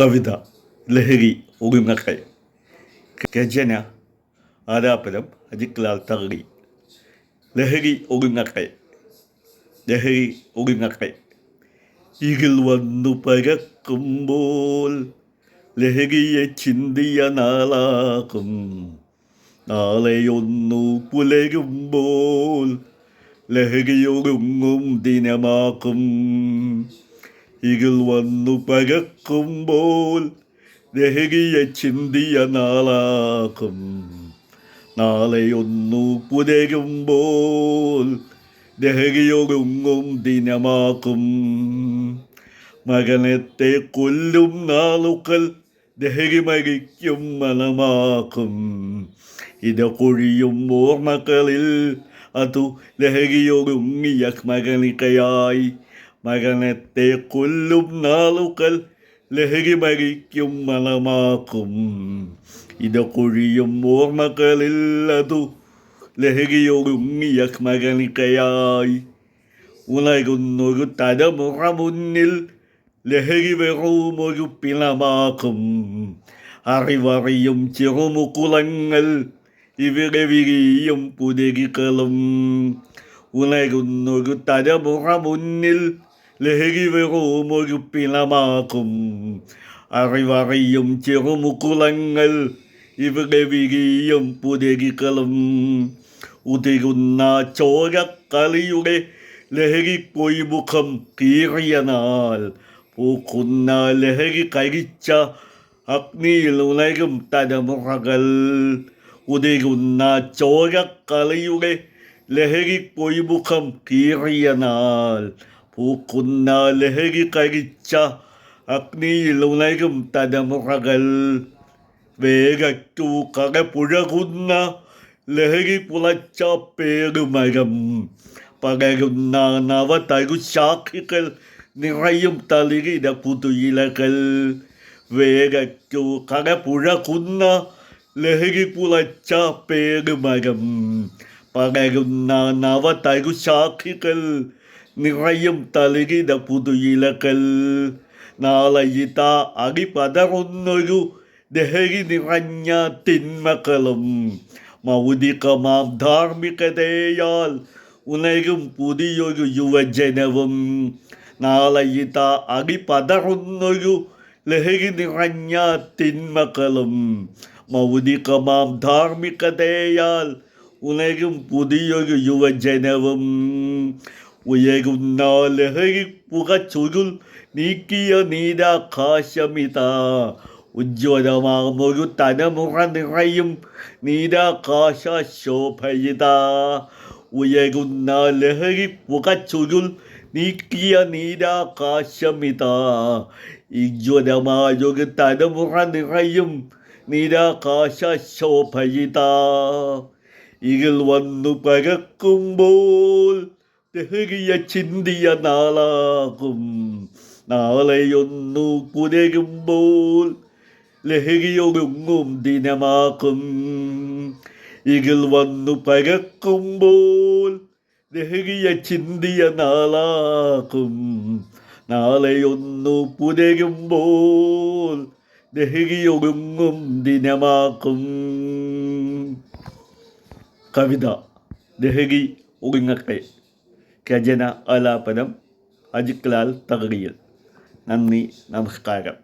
കവിത ലഹരി ഒടുങ്ങട്ടെ രചന ആലാപനം അജിക്ലാൽ തകറി ലഹരി ഒടുങ്ങട്ടെ ലഹരി ഒടുങ്ങട്ടെ ഇരുൾ വന്നു പരക്കുമ്പോൾ ലഹരിയെ ചിന്തിയ നാളാകും. നാളെയൊന്നു പുലരുമ്പോൾ ലഹരിയൊരുങ്ങും ദിനമാക്കും ഇരുൾ വന്നു പകക്കുമ്പോൾ ദഹകിയ ചിന്തിയ നാളാക്കും നാളെയൊന്നു പുതരുമ്പോൾ ദഹകിയൊടുങ്ങും ദിനമാക്കും മകനത്തെ കൊല്ലും നാളുകൾ ദഹകി മരിക്കും മനമാക്കും ഇത് കൊഴിയും ഓർമ്മകളിൽ അതു ലഹരിയൊടുങ്ങിയ സ്മരണികയായി മരണത്തെ കൊല്ലും നാളുകൾ ലഹരി മരിക്കും മണമാക്കും. ഇത് കൊഴിയും ഓർമ്മകളിൽ അതു ലഹരിയൊരുങ്ങിയ സ്മരണികയായി ഉണരുന്നൊരു തലമുറ മുന്നിൽ ലഹരി വെറും ഒരു പിണമാക്കും. അറിവറിയും ചെറുമുക്കുളങ്ങൾ ഇവിടെ വിരിയും പുലരികളും ഉണരുന്നൊരു തലമുറ മുന്നിൽ ലഹരി വെറും ഒരു പിണമാക്കും അറിവറിയും ചെറുമുക്കുളങ്ങൾ ഇവിടെ വിരിയും പുലരികളും ഉതിരുന്ന ചോരക്കളിയുടെ ലഹരി പൊയ്മുഖം കീറിയ നാൾ പൂക്കുന്ന ലഹരി കരിച്ച അഗ്നിയിൽ ഉണരും തലമുറകൾ. ഉതിരുന്ന ചോരക്കളിയുടെ ലഹരി പൊയ്മുഖം കീറിയ നാൾ പൂക്കുന്ന ലഹരി കരിച്ച അഗ്നിയിൽ ഉണരും തലമുറകൾ. വേഗറ്റു കടപുഴകുന്ന ലഹരി പുളച്ച പേരുമരം. പകരുന്ന നവതരുശാഖികൾ നിറയും തളിരിട പുതുയിലകൾ. വേഗറ്റു കടപുഴകുന്ന ലഹരി പുളച്ച പേരുമരം. പകരുന്ന നവതരുശാഖികൾ നിറയും തളിരിത പുതുയിലകൾ. നാളയിത അടിപതറുന്നൊരു ദഹരി നിറഞ്ഞ തിന്മകളും. മൗതികമാം ധാർമ്മികതയാൽ ഉണരും പുതിയൊരു യുവജനവും. നാളയിത അടിപതറുന്നൊരു ലഹരി നിറഞ്ഞ തിന്മകളും. മൗതികമാം ധാർമ്മികതയാൽ ഉണരും പുതിയൊരു യുവജനവും. ഉയരുന്ന നീക്കിയ നീരാകാശമിത ഉജ്ജ്വലമാമൊരു തലമുറ നിറയും നീരാകാശ ശോഭയിത ഉയരുന്ന ലഹരി പുകച്ചുരുൾ നീക്കിയ നീരാകാശമിത ഉജ്ജ്വലമായൊരു തലമുറ നിറയും നീരാകാശ ശോഭയിത ഇരുൾ വന്നു പരക്കുമ്പോൾ ലഹരിയ ചിന്തിയ നാളാകും. നാളെയൊന്നു കുരയുമ്പോൾ ലഹരിയൊടുങ്ങും ദിനമാക്കും ഇതിൽ വന്നു പരക്കുമ്പോൾ ലഹരിയ ചിന്തിയ നാളാക്കും നാളെയൊന്നു പുരയുമ്പോൾ ലഹരിയൊടുങ്ങും ദിനമാക്കും കവിത ലഹരി ഒടുങ്ങട്ടെ രചന ആലാപനം അജിക്ലാൽ തകടിയൽ നന്ദി നമസ്കാരം.